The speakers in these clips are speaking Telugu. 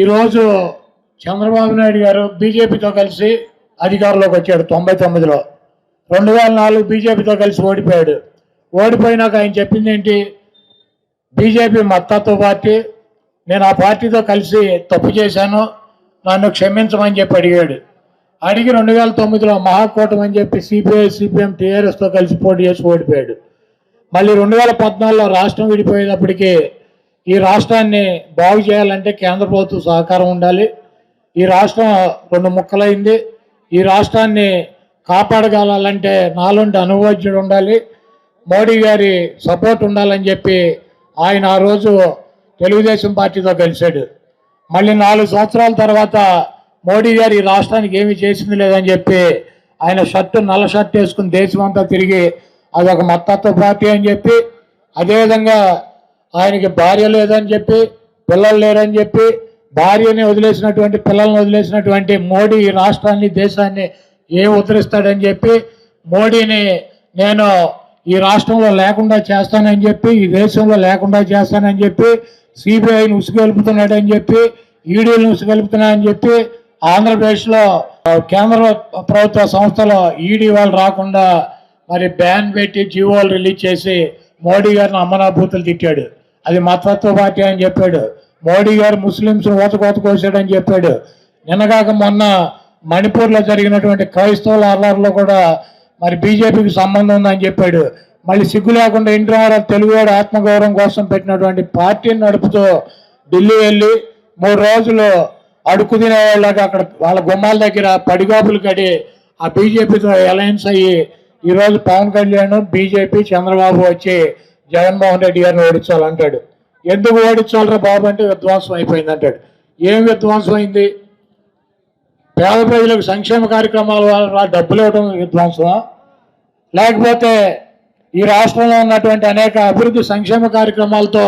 ఈరోజు చంద్రబాబు నాయుడు గారు బీజేపీతో కలిసి అధికారంలోకి వచ్చాడు తొంభై తొమ్మిదిలో. రెండు వేల నాలుగు బీజేపీతో కలిసి ఓడిపోయాడు. ఓడిపోయినాక ఆయన చెప్పింది ఏంటి? బీజేపీ మత్తత్వ పార్టీ నేను ఆ పార్టీతో కలిసి తప్పు చేశాను నన్ను క్షమించమని చెప్పి అడిగాడు. అడిగి రెండు వేల తొమ్మిదిలో మహాకూటమి అని చెప్పి సిపిఐ సిపిఎం టీఆర్ఎస్తో కలిసి పోటీ చేసి ఓడిపోయాడు. మళ్ళీ రెండు వేల పద్నాలుగులో రాష్ట్రం విడిపోయేటప్పటికీ ఈ రాష్ట్రాన్ని బాగు చేయాలంటే కేంద్ర ప్రభుత్వం సహకారం ఉండాలి. ఈ రాష్ట్రం రెండు ముక్కలైంది. ఈ రాష్ట్రాన్ని కాపాడగలాలంటే నాలుంటి అనుభవజ్ఞుడు ఉండాలి. మోడీ గారి సపోర్ట్ ఉండాలని చెప్పి ఆయన ఆ రోజు తెలుగుదేశం పార్టీతో కలిశాడు. మళ్ళీ నాలుగు సంవత్సరాల తర్వాత మోడీ గారు ఈ రాష్ట్రానికి ఏమీ చేసింది లేదని చెప్పి ఆయన షర్టు నల్ల షర్ట్ వేసుకుని దేశమంతా తిరిగి అది ఒక మత్తత్వ పార్టీ అని చెప్పి అదేవిధంగా ఆయనకి భార్య లేదని చెప్పి పిల్లలు లేరని చెప్పి భార్యని వదిలేసినటువంటి పిల్లల్ని వదిలేసినటువంటి మోడీ ఈ రాష్ట్రాన్ని దేశాన్ని ఏం ఉద్ధరిస్తాడని చెప్పి మోడీని నేను ఈ రాష్ట్రంలో లేకుండా చేస్తానని చెప్పి ఈ దేశంలో లేకుండా చేస్తానని చెప్పి సిబిఐని ఉసుగెలుపుతున్నాడని చెప్పి ఈడీలను ఉసుగెలుపుతున్నాడని చెప్పి ఆంధ్రప్రదేశ్లో కేంద్ర ప్రభుత్వ సంస్థలో ఈడీ వాళ్ళు రాకుండా మరి బ్యాన్ పెట్టి జీవోలు రిలీజ్ చేసి మోడీ గారిని అమ్మనాభూతులు తిట్టాడు. అది మతత్వ పార్టీ అని చెప్పాడు. మోడీ గారు ముస్లింస్ ఓతకోత కోసాడని చెప్పాడు. నిన్నగాక మొన్న మణిపూర్లో జరిగినటువంటి క్రైస్తవుల అల్లర్లో కూడా మరి బీజేపీకి సంబంధం ఉందని చెప్పాడు. మళ్ళీ సిగ్గు లేకుండా ఇంటర్ తెలుగువాడు ఆత్మగౌరవం కోసం పెట్టినటువంటి పార్టీని నడుపుతూ ఢిల్లీ వెళ్ళి మూడు రోజులు అడుక్కు తినేవాళ్ళకి అక్కడ వాళ్ళ గుమ్మాల దగ్గర పడిగాపులు కడి ఆ బీజేపీతో అలయన్స్ అయ్యి ఈరోజు పవన్ కళ్యాణ్ బీజేపీ చంద్రబాబు వచ్చి జగన్మోహన్ రెడ్డి గారిని ఓడించాలంటాడు. ఎందుకు ఓడించాలరా బాబు అంటే విధ్వంసం అయిపోయింది అంటాడు. ఏం విధ్వంసం అయింది? పేద ప్రజలకు సంక్షేమ కార్యక్రమాల వల్ల డబ్బులు ఇవ్వడం విధ్వంసమా? లేకపోతే ఈ రాష్ట్రంలో ఉన్నటువంటి అనేక అభివృద్ధి సంక్షేమ కార్యక్రమాలతో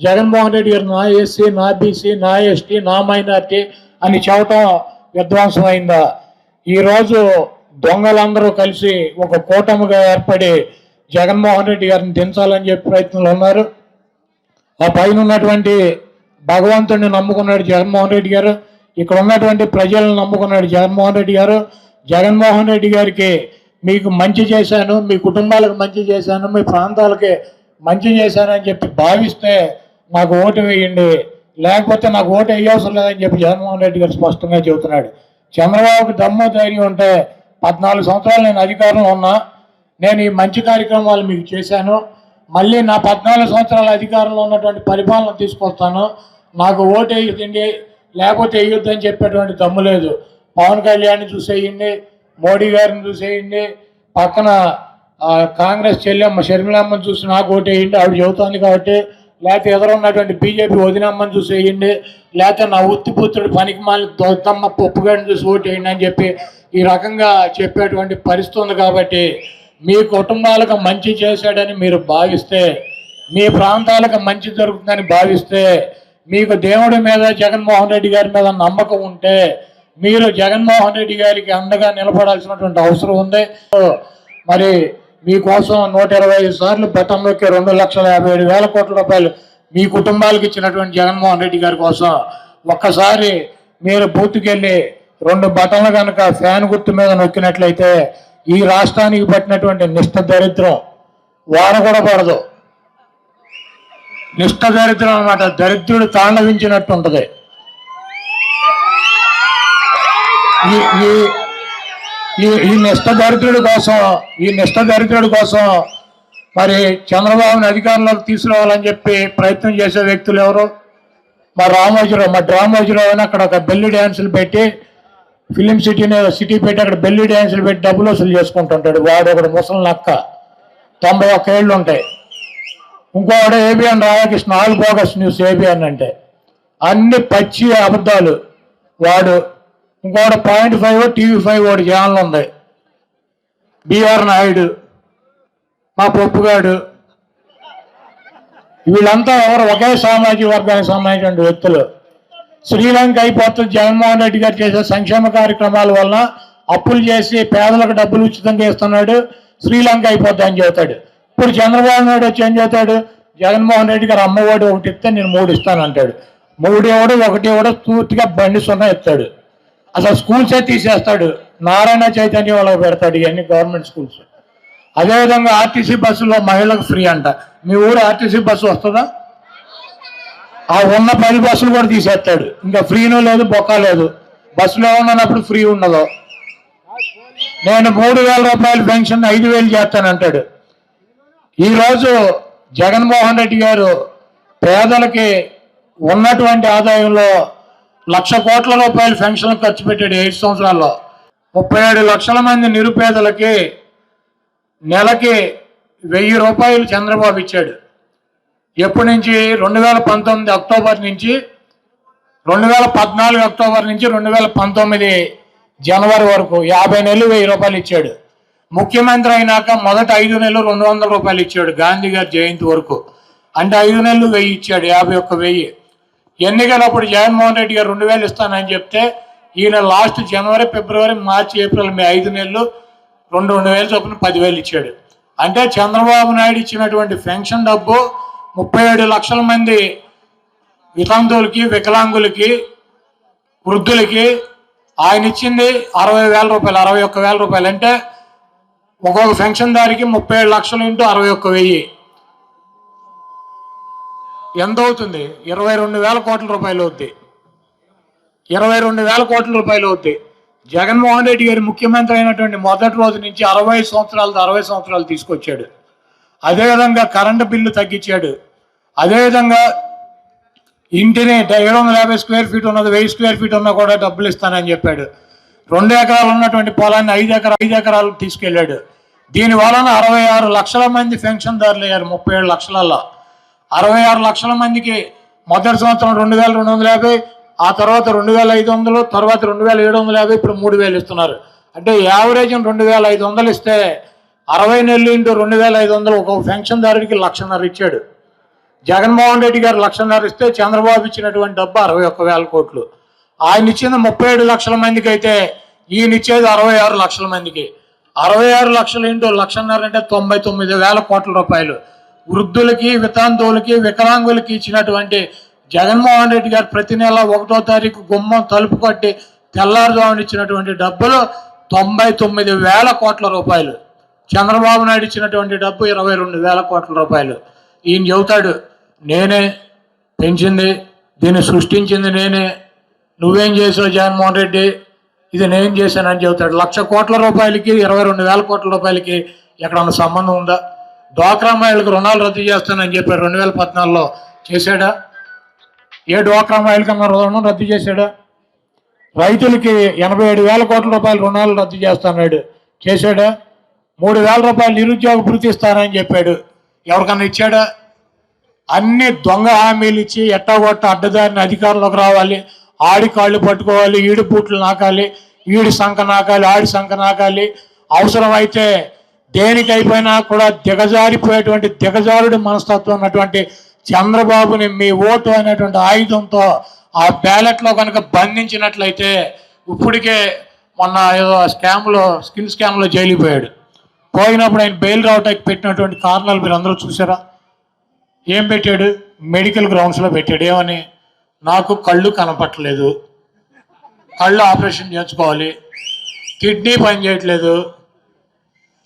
జగన్మోహన్ రెడ్డి గారు నా ఎస్సీ నా బీసీ నా ఎస్టీ నా మైనార్టీ అని చెప్పటం విధ్వంసం అయిందా ఈరోజు దొంగలందరూ కలిసి ఒక కూటమిగా ఏర్పడి జగన్మోహన్ రెడ్డి గారిని దించాలని చెప్పి ప్రయత్నంలో ఉన్నారు. ఆ పైన ఉన్నటువంటి భగవంతుడిని నమ్ముకున్నాడు జగన్మోహన్ రెడ్డి గారు. ఇక్కడ ఉన్నటువంటి ప్రజలను నమ్ముకున్నాడు జగన్మోహన్ రెడ్డి గారు. జగన్మోహన్ రెడ్డి గారికి మీకు మంచి చేశాను మీ కుటుంబాలకు మంచి చేశాను మీ ప్రాంతాలకి మంచి చేశాను అని చెప్పి భావిస్తే నాకు ఓటు వేయండి. లేకపోతే నాకు ఓటు వేయవసరం లేదని చెప్పి జగన్మోహన్ రెడ్డి గారు స్పష్టంగా చెబుతున్నాడు. చంద్రబాబుకి దమ్ము ధైర్యం ఉంటే పద్నాలుగు సంవత్సరాలు నేను అధికారంలో ఉన్నా. నేను ఈ మంచి కార్యక్రమాలు మీకు చేశాను. మళ్ళీ నా పద్నాలుగు సంవత్సరాల అధికారంలో ఉన్నటువంటి పరిపాలన తీసుకొస్తాను. నాకు ఓటు వేయదండి లేకపోతే వేయొద్దని చెప్పేటువంటి దమ్ము లేదు. పవన్ కళ్యాణ్ని చూసేయండి మోడీ గారిని చూసేయండి పక్కన కాంగ్రెస్ చెల్లెమ్మ షర్మిలమ్మని చూసి నాకు ఓటు వేయండి ఆవిడ చెబుతోంది కాబట్టి లేకపోతే ఎదురున్నటువంటి బీజేపీ వదినమ్మని చూసి వేయండి లేకపోతే నా ఉత్తిపుత్రుడు పనికి మాలి దొద్దమ్మ పప్పుగాడిని చూసి ఓటు వేయండి అని చెప్పి ఈ రకంగా చెప్పేటువంటి పరిస్థితి ఉంది కాబట్టి మీ కుటుంబాలకు మంచి చేశాడని మీరు భావిస్తే మీ ప్రాంతాలకు మంచి జరుగుతుందని భావిస్తే మీకు దేవుడి మీద జగన్మోహన్ రెడ్డి గారి మీద నమ్మకం ఉంటే మీరు జగన్మోహన్ రెడ్డి గారికి అండగా నిలబడాల్సినటువంటి అవసరం ఉంది. మరి మీకోసం నూట ఇరవై ఐదు సార్లు బటన్లోకి రెండు లక్షల యాభై ఏడు వేల కోట్ల రూపాయలు మీ కుటుంబాలకు ఇచ్చినటువంటి జగన్మోహన్ రెడ్డి గారి కోసం ఒక్కసారి మీరు బూత్తుకెళ్ళి రెండు బటన్లు కనుక ఫ్యాన్ గుర్తు మీద నొక్కినట్లయితే ఈ రాష్ట్రానికి పట్టినటువంటి నిష్ఠ దరిద్రం వాన కూడా పడదు నిష్ట దరిద్రం అన్నమాట దరిద్రుడు తాండవించినట్టు ఉంటది ఈ ఈ నిష్ట దరిద్రుడి కోసం ఈ నిష్ట దరిద్రుడి కోసం మరి చంద్రబాబుని అధికారంలోకి తీసుకురావాలని చెప్పి ప్రయత్నం చేసే వ్యక్తులు ఎవరు? మా రామోజీరావు మా రామోజీరావు అని అక్కడ ఒక బెల్లి డ్యాన్సులు పెట్టి ఫిలిం సిటీని సిటీ పెట్టి అక్కడ బెల్లి డ్యాన్సులు పెట్టి డబ్బులు వసూలు చేసుకుంటుంటాడు. వాడు ఒకడు ముసలి నక్క. తొంభై ఒక్క ఏళ్ళు ఉంటాయి ఇంకోడు ABN Radhakrishna all bogus news ABN అంటే. అన్ని పచ్చి అబద్ధాలు వాడు. ఇంకోటి పాయింట్ ఫైవ్ టీవీ ఫైవ్ ఒకటి ఛానల్ ఉంది. బీఆర్ నాయుడు మా పప్పుగాడు. వీళ్ళంతా ఎవరు ఒకే సామాజిక వర్గానికి సంబంధించిన వ్యక్తులు. శ్రీలంక అయిపోతుంది జగన్మోహన్ రెడ్డి గారు చేసే సంక్షేమ కార్యక్రమాల వలన అప్పులు చేసి పేదలకు డబ్బులు ఉచితంగా ఇస్తున్నాడు. శ్రీలంక అయిపోద్ది అని చెబుతాడు ఇప్పుడు చంద్రబాబు నాయుడు వచ్చి ఏం చెబుతాడు జగన్మోహన్ రెడ్డి గారు అమ్మఒడి ఒకటి ఇస్తే నేను మూడు ఇస్తాను అంటాడు. మూడు ఇవ్వడు ఒకటి ఇవ్వడు పూర్తిగా బండి సున్నా ఇస్తాడు అసలు స్కూల్సే తీసేస్తాడు? నారాయణ చైతన్య వాళ్ళకి పెడతాడు ఇవన్నీ గవర్నమెంట్ స్కూల్స్. అదేవిధంగా ఆర్టీసీ బస్సులో మహిళలకు ఫ్రీ అంట. మీ ఊరు ఆర్టీసీ బస్సు వస్తుందా? ఆ ఉన్న పది బస్సులు కూడా తీసేస్తాడు. ఇంకా ఫ్రీనూ లేదు బొక్క లేదు. బస్సులో ఉన్నప్పుడు ఫ్రీ ఉండదు నేను మూడు వేల రూపాయల పెన్షన్ ఐదు వేలు చేస్తానంటాడు ఈరోజు జగన్మోహన్ రెడ్డి గారు పేదలకి ఉన్నటువంటి ఆదాయంలో లక్ష కోట్ల రూపాయల పెన్షన్ ఖర్చు పెట్టాడు ఏడు సంవత్సరాల్లో. ముప్పై ఏడు లక్షల మంది నిరుపేదలకి నెలకి వెయ్యి రూపాయలు చంద్రబాబు ఇచ్చాడు. ఎప్పటి నుంచి? రెండు వేల పంతొమ్మిది అక్టోబర్ నుంచి రెండు వేల పద్నాలుగు అక్టోబర్ నుంచి రెండు వేల పంతొమ్మిది జనవరి వరకు యాభై నెలలు వెయ్యి రూపాయలు ఇచ్చాడు. ముఖ్యమంత్రి అయినాక మొదట ఐదు నెలలు రెండు వందల రూపాయలు ఇచ్చాడు గాంధీ గారి జయంతి వరకు. అంటే ఐదు నెలలు వెయ్యి ఇచ్చాడు యాభై ఒక్క వెయ్యి. ఎన్నికలప్పుడు జగన్మోహన్ రెడ్డి గారు రెండు వేలు ఇస్తానని చెప్తే ఈయన లాస్ట్ జనవరి ఫిబ్రవరి మార్చి ఏప్రిల్ మే ఐదు నెలలు రెండు రెండు వేలు చొప్పున పదివేలు ఇచ్చాడు. అంటే చంద్రబాబు నాయుడు ఇచ్చినటువంటి పెన్షన్ డబ్బు ముప్పై ఏడు లక్షల మంది వితంతువులకి వికలాంగులకి వృద్ధులకి ఆయన ఇచ్చింది అరవై వేల రూపాయలు అరవై ఒక్క వేల రూపాయలు. అంటే ఒక్కొక్క పెన్షన్దారికి ముప్పై ఏడు లక్షలు ఇంటూ అరవై ఒక్క వెయ్యి. ఎంత అవుతుంది? ఇరవై రెండు వేల కోట్ల రూపాయలు అవుద్ది. ఇరవై రెండు వేల కోట్ల రూపాయలు అవుద్ది. జగన్మోహన్ రెడ్డి గారి ముఖ్యమంత్రి అయినటువంటి మొదటి రోజు నుంచి అరవై సంవత్సరాలు అరవై సంవత్సరాలు తీసుకొచ్చాడు. అదేవిధంగా కరెంటు బిల్లు తగ్గించాడు. అదేవిధంగా ఇంటిని ఏడు వందల యాభై స్క్వేర్ ఫీట్ ఉన్నది వెయ్యి స్క్వేర్ ఫీట్ ఉన్నా కూడా డబ్బులు ఇస్తానని చెప్పాడు. రెండు ఎకరాలు ఉన్నటువంటి పొలాన్ని ఐదు ఎకరాలు ఐదు ఎకరాలు తీసుకెళ్ళాడు. దీని వలన అరవై ఆరు లక్షల మంది పెన్షన్దారులు అయ్యారు ముప్పై ఏడు లక్షలలో అరవై ఆరు లక్షల మందికి మొదటి సంవత్సరం రెండు వేల రెండు వందల యాభై ఆ తర్వాత రెండు వేల ఐదు వందలు తర్వాత రెండు వేల ఏడు వందల యాభై ఇప్పుడు మూడు వేలు ఇస్తున్నారు. అంటే యావరేజ్ రెండు వేల ఐదు వందలు ఇస్తే అరవై నెలలు ఇంటూ రెండు వేల ఐదు వందలు ఒక పెన్షన్దారుడికి లక్షన్నర ఇచ్చాడు. జగన్మోహన్ రెడ్డి గారు లక్షన్నర ఇస్తే చంద్రబాబు ఇచ్చినటువంటి డబ్బు అరవై ఒక్క వేల కోట్లు. ఆయన ఇచ్చింది ముప్పై ఏడు లక్షల మందికి అయితే ఈయన ఇచ్చేది అరవై ఆరు లక్షల మందికి. అరవై ఆరు లక్షలు ఏంటో లక్షన్నర అంటే తొంభై తొమ్మిది వేల కోట్ల రూపాయలు. వృద్ధులకి వితాంతువులకి వికలాంగులకి ఇచ్చినటువంటి జగన్మోహన్ రెడ్డి గారు ప్రతి నెల ఒకటో తారీఖు గుమ్మం తలుపు కొట్టి తెల్లారుజామున ఇచ్చినటువంటి డబ్బులు తొంభై తొమ్మిది వేల కోట్ల రూపాయలు. చంద్రబాబు నాయుడు ఇచ్చినటువంటి డబ్బు ఇరవై రెండు వేల కోట్ల రూపాయలు. ఈయన చెబుతాడు నేనే పెంచింది దీన్ని సృష్టించింది నేనే. నువ్వేం చేసావు జగన్మోహన్ రెడ్డి? ఇది నేను చేశానని చెబుతాడు. లక్ష కోట్ల రూపాయలకి ఇరవై రెండు వేల కోట్ల రూపాయలకి ఎక్కడన్నా సంబంధం ఉందా? డ్వాక్రా మహిళలకు రుణాలు రద్దు చేస్తానని చెప్పాడు రెండు వేల పద్నాలుగులో. చేశాడా? ఏ డ్వాక్రా మహిళకన్నా రుణం రద్దు చేశాడా? రైతులకి ఎనభై ఏడు వేల కోట్ల రూపాయల రుణాలు రద్దు చేస్తాడు చేశాడా? మూడు వేల రూపాయలు నిరుద్యోగ భృతి ఇస్తానని చెప్పాడు. ఎవరికన్నా ఇచ్చాడా? అన్ని దొంగ హామీలు ఇచ్చి ఎట్టగొట్ట అడ్డదారిని అధికారంలోకి రావాలి. ఆడి కాళ్ళు పట్టుకోవాలి ఈడు బూట్లు నాకాలి ఈడి సంఖ నాకాలి ఆడి సంఖ నాకాలి. అవసరమైతే దేనికైపోయినా కూడా దిగజారిపోయేటువంటి దిగజారుడి మనస్తత్వం ఉన్నటువంటి చంద్రబాబుని మీ ఓటు అనేటువంటి ఆయుధంతో ఆ బ్యాలెట్లో కనుక బంధించినట్లయితే ఇప్పటికే మొన్న ఏదో స్కామ్లో స్కిల్ స్కామ్లో జైలిపోయాడు పోయినప్పుడు ఆయన బెయిల్ రావటానికి పెట్టినటువంటి కారణాలు మీరు అందరూ చూసారా ఏం పెట్టాడు? మెడికల్ గ్రౌండ్స్లో పెట్టాడు. ఏమని? నాకు కళ్ళు కనపట్టలేదు. కళ్ళు ఆపరేషన్ చేయించుకోవాలి. కిడ్నీ పని చేయట్లేదు.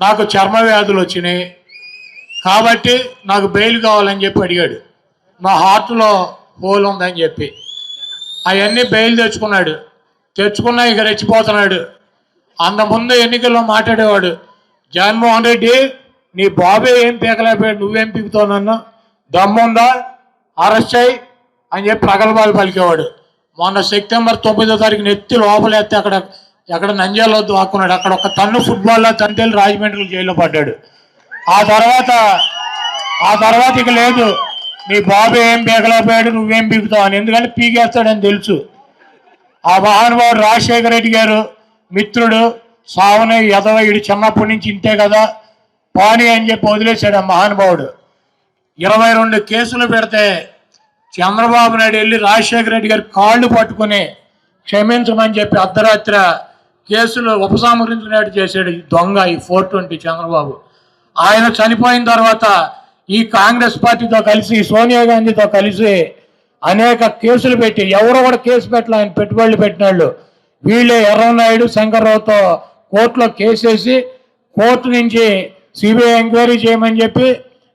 నాకు చర్మ వ్యాధులు వచ్చినాయి. కాబట్టి నాకు బెయిల్ కావాలని చెప్పి అడిగాడు. నా హార్ట్లో హోల్ ఉందని చెప్పి. అవన్నీ బెయిల్ తెచ్చుకున్నాడు. తెచ్చుకున్నా ఇక రెచ్చిపోతున్నాడు. అంతకుముందు ఎన్నికల్లో మాట్లాడేవాడు. జగన్మోహన్ రెడ్డి నీ బాబే ఏం పీకలేకపోయాడు నువ్వేం పీకుతావు నన్ను? దమ్ముందా? అరెస్ట్ అయ్యి అని చెప్పి ప్రగల్భాలు పలికేవాడు. మొన్న సెప్టెంబర్ తొమ్మిదో తారీఖు నెత్తి లోపలేస్తే అక్కడ ఎక్కడ నంజాలో దాక్కున్నాడు. అక్కడ ఒక తన్ను ఫుట్బాల్లో తండ్రి రాజమండ్రి జైల్లో పడ్డాడు. ఆ తర్వాత ఆ తర్వాత ఇక లేదు. నీ బాబు ఏం పీకలేకపోయాడు నువ్వేం పీకుతావు అని. ఎందుకంటే పీకేస్తాడని తెలుసు. ఆ మహానుభావుడు రాజశేఖర రెడ్డి గారు మిత్రుడు సావనే యదవయుడు చిన్నప్పటి నుంచి ఇంతే కదా. పాని అని చెప్పి వదిలేశాడు ఆ మహానుభావుడు. ఇరవై రెండు కేసులు పెడితే చంద్రబాబు నాయుడు వెళ్ళి రాజశేఖర రెడ్డి గారి కాళ్ళు పట్టుకుని క్షమించమని చెప్పి అర్ధరాత్రి కేసులు ఉపసంహరించినట్టు చేశాడు ఈ దొంగ ఈ ఫోర్ ట్వంటీ చంద్రబాబు. ఆయన చనిపోయిన తర్వాత ఈ కాంగ్రెస్ పార్టీతో కలిసి సోనియా గాంధీతో కలిసి అనేక కేసులు పెట్టి ఎవరో కూడా కేసు పెట్టలే ఆయన పెట్టుబడులు పెట్టినాళ్ళు. వీళ్ళే ఎర్రనాయుడు శంకర్రావుతో కోర్టులో కేసేసి కోర్టు నుంచి సిబిఐ ఎంక్వైరీ చేయమని చెప్పి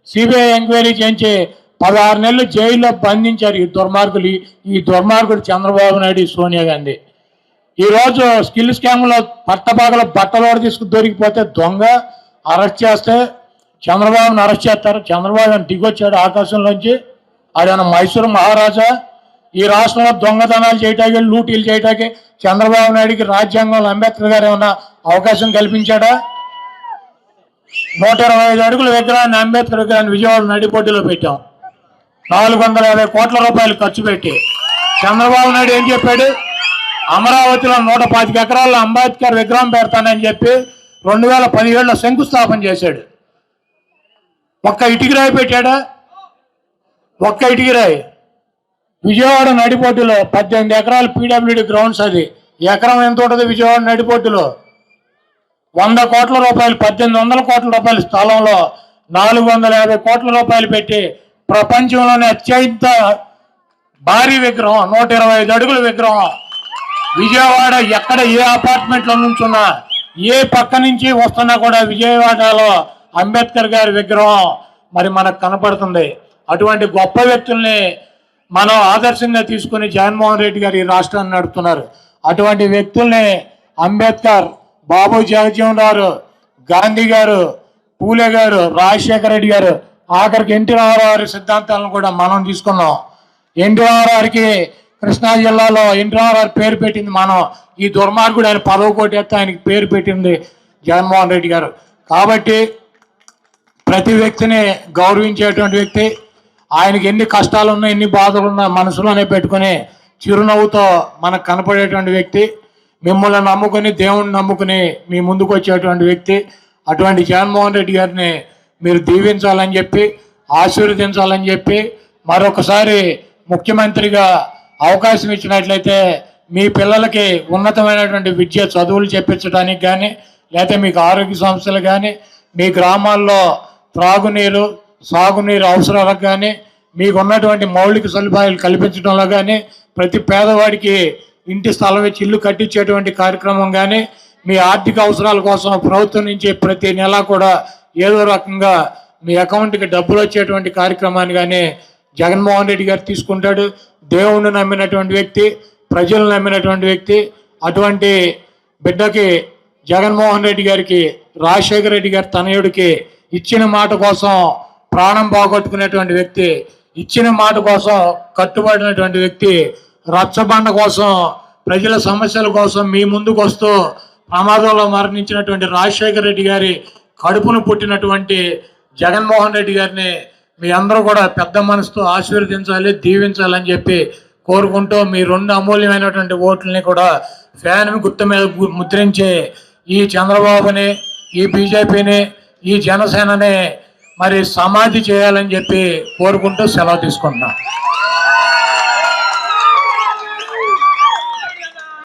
సిబిఐ ఎంక్వైరీ చేయించి పదహారు నెలలు జైల్లో బంధించారు ఈ దుర్మార్గులు. ఈ- దుర్మార్గుడు చంద్రబాబు నాయుడు సోనియా గాంధీ. ఈ రోజు స్కిల్ స్కామ్లో పట్టబాగల బట్టలోడ తీసుకు దొరికిపోతే దొంగ అరెస్ట్ చేస్తే చంద్రబాబుని అరెస్ట్ చేస్తారు. చంద్రబాబు అని దిగొచ్చాడు ఆకాశంలోంచి. ఆయన మైసూరు మహారాజా? ఈ రాష్ట్రంలో దొంగతనాలు చేయటానికి లూటీలు చేయటానికి చంద్రబాబు నాయుడికి రాజ్యాంగంలో అంబేద్కర్ గారు ఏమన్నా అవకాశం కల్పించాడా? నూట ఇరవై ఐదు అడుగుల విగ్రహాన్ని అంబేద్కర్ విగ్రహాన్ని విజయవాడ నడిపోటీలో పెట్టాం. నాలుగు వందల యాభై కోట్ల రూపాయలు ఖర్చు పెట్టి. చంద్రబాబు నాయుడు ఏం చెప్పాడు? అమరావతిలో నూట పాతిక ఎకరాల్లో అంబేద్కర్ విగ్రహం పెడతానని చెప్పి రెండు వేల పదిహేడులో శంకుస్థాపన చేశాడు. ఒక్క ఇటుకిరాయి పెట్టాడా? ఒక్క ఇటుకిరాయి. విజయవాడ నడిపోటులో పద్దెనిమిది ఎకరాలు పీడబ్ల్యూడి గ్రౌండ్స్ అది. ఎకరం ఎంత ఉంటుంది విజయవాడ నడిపోటులో వంద కోట్ల రూపాయలు పద్దెనిమిది వందల కోట్ల రూపాయల స్థలంలో నాలుగు వందల యాభై కోట్ల రూపాయలు పెట్టి ప్రపంచంలోనే అత్యంత భారీ విగ్రహం నూట ఇరవై ఐదు అడుగుల విగ్రహం. విజయవాడ ఎక్కడ ఏ అపార్ట్మెంట్లో నుంచి నుంచున్నా ఏ పక్క నుంచి వస్తున్నా కూడా విజయవాడలో అంబేద్కర్ గారి విగ్రహం మరి మనకు కనపడుతుంది. అటువంటి గొప్ప వ్యక్తుల్ని మనం ఆదర్శంగా తీసుకుని జగన్మోహన్ రెడ్డి గారు ఈ రాష్ట్రాన్ని నడుపుతున్నారు. అటువంటి వ్యక్తుల్ని అంబేద్కర్ బాబు జగజ్జీవన్ రావు గాంధీ గారు పూలే గారు రాజశేఖర రెడ్డి గారు ఆఖరికి ఎన్టీ రామారావు గారి సిద్ధాంతాలను కూడా మనం తీసుకున్నాం. ఎన్టీ రామారావుకి కృష్ణా జిల్లాలో ఎన్టీ రామారావు పేరు పెట్టింది మనం. ఈ దుర్మార్గుడు ఆయన పదవి కోటేస్తే ఆయనకి పేరు పెట్టింది జగన్మోహన్ రెడ్డి గారు. కాబట్టి ప్రతి వ్యక్తిని గౌరవించేటువంటి వ్యక్తి ఆయనకి ఎన్ని కష్టాలున్నా ఎన్ని బాధలున్నా మనసులోనే పెట్టుకుని చిరునవ్వుతో మనకు కనపడేటువంటి వ్యక్తి మిమ్మల్ని నమ్ముకుని దేవుణ్ణి నమ్ముకుని మీ ముందుకు వచ్చేటువంటి వ్యక్తి అటువంటి జగన్మోహన్ రెడ్డి గారిని మీరు దీవించాలని చెప్పి ఆశీర్వదించాలని చెప్పి మరొకసారి ముఖ్యమంత్రిగా అవకాశం ఇచ్చినట్లయితే మీ పిల్లలకి ఉన్నతమైనటువంటి విద్య చదువులు చెప్పించడానికి కానీ లేకపోతే మీకు ఆరోగ్య సమస్యలు కానీ మీ గ్రామాల్లో త్రాగునీరు సాగునీరు అవసరాలకు కానీ మీకు ఉన్నటువంటి మౌలిక సదుపాయాలు కల్పించడంలో కానీ ప్రతి పేదవాడికి ఇంటి స్థలం ఇచ్చి ఇల్లు కట్టించేటువంటి కార్యక్రమం కానీ మీ ఆర్థిక అవసరాల కోసం ప్రభుత్వం నుంచి ప్రతి నెల కూడా ఏదో రకంగా మీ అకౌంట్కి డబ్బులు వచ్చేటువంటి కార్యక్రమాన్ని కానీ జగన్మోహన్ రెడ్డి గారు తీసుకుంటాడు. దేవుణ్ణి నమ్మినటువంటి వ్యక్తి ప్రజలను నమ్మినటువంటి వ్యక్తి అటువంటి బిడ్డకి జగన్మోహన్ రెడ్డి గారికి రాజశేఖర రెడ్డి గారి తనయుడికి ఇచ్చిన మాట కోసం ప్రాణం పోగొట్టుకునేటువంటి వ్యక్తి ఇచ్చిన మాట కోసం కట్టుబడినటువంటి వ్యక్తి రచ్చబండ కోసం ప్రజల సమస్యల కోసం మీ ముందుకు వస్తూ ప్రమాదంలో మరణించినటువంటి రాజశేఖర రెడ్డి గారి కడుపును పుట్టినటువంటి జగన్మోహన్ రెడ్డి గారిని మీ అందరూ కూడా పెద్ద మనసుతో ఆశీర్వదించాలి దీవించాలని చెప్పి కోరుకుంటూ మీ రెండు అమూల్యమైనటువంటి ఓట్లని కూడా ఫ్యాన్ గుర్తు మీద ముద్రించే ముద్రించి ఈ చంద్రబాబుని ఈ బీజేపీని ఈ జనసేనని మరి సమాధి చేయాలని చెప్పి కోరుకుంటూ సెలవు తీసుకుంటున్నాను